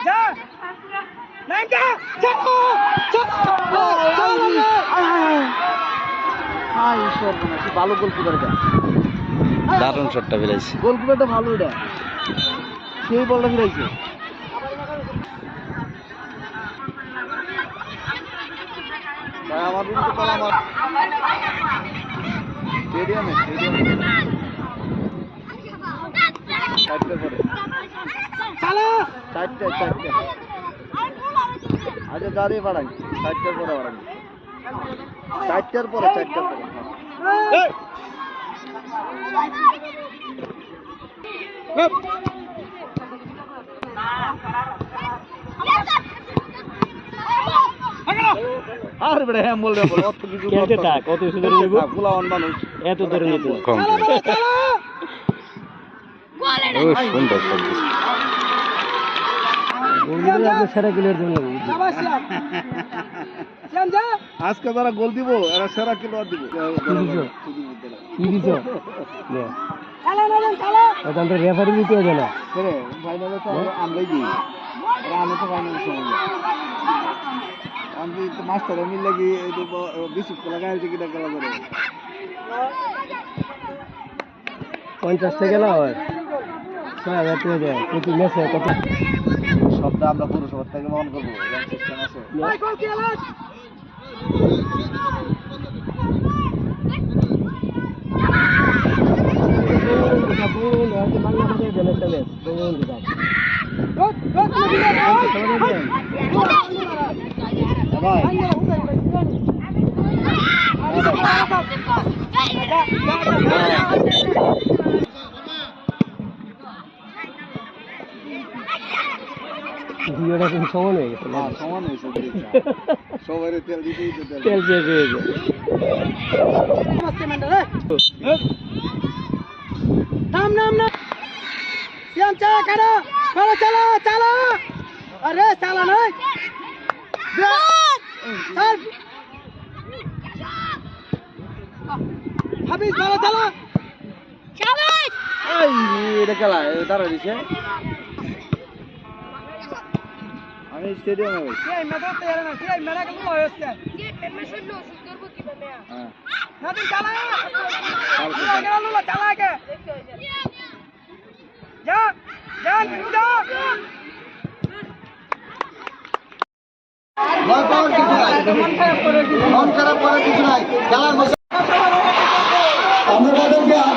কাটাইলে খেলা হবে না হাই ঈশ্বর সে ভালো গোলকিপার এটা। দারুণ শটটা ফেলাইছে গোলকিপারটা ভালো এটা। সেই বলটা ফিরাইছে ভাই আমার রুম তো কলা আমার স্টেডিয়ামে স্টেডিয়ামে পরে। চারটে চারটে। আচ্ছা দাঁড়িয়ে বাড়াই চারটার পরে বাড়াই চারটার পরে চারটার পরে। আর বেড়ে হ্যাঁ বলবে বল অত কিছু খেলতে থাক কত সুন্দর নেব? ফুলাওয়ান মানুষ। এত ধরে নিত কম ও সুন্দর। আজকে যারা গোল দিব এরা সেরা কিলো আর দিব। কি দিছ? ওখান থেকে রেফারি দিতে হবে না। ফাইনালে তো আমরাই দিই। আমি তো ফাইনালে সময় আমি তো মাস্টার মিল লাগি বেশি কিনা খেলা করে? পঞ্চাশ থেকে না হয়? ছয় হাজার টাকা দেয়। প্রতি ম্যাচে কত? আমরা পুরসভার থেকে বহন করব এরকম সিস্টেম আছে। ভাই ভিডিওটা কিন্তু সমান হয়ে গেছে সমান হয়েছে সবাই তেল দিতেই তো তেল শেষ হয়ে গেছে নাম নাম নাম। শ্যাম চা কারও চলো চলো চলো। আরে চালা নয়। স্যার হাবিজ চলো চলো। এই এটা খেলা দাঁড়া দিছে। আমি স্টেডিয়ামে গেছি সেই মেদা তৈরি না সেই মেদা কেন হয়েছে হ্যাঁ নাদিন চালা! কালকে চালা? লুলা চালা কে যা যা যা। মন খারাপ কিছু নাই। মন খারাপ করার কিছু নাই। খেলার আমরা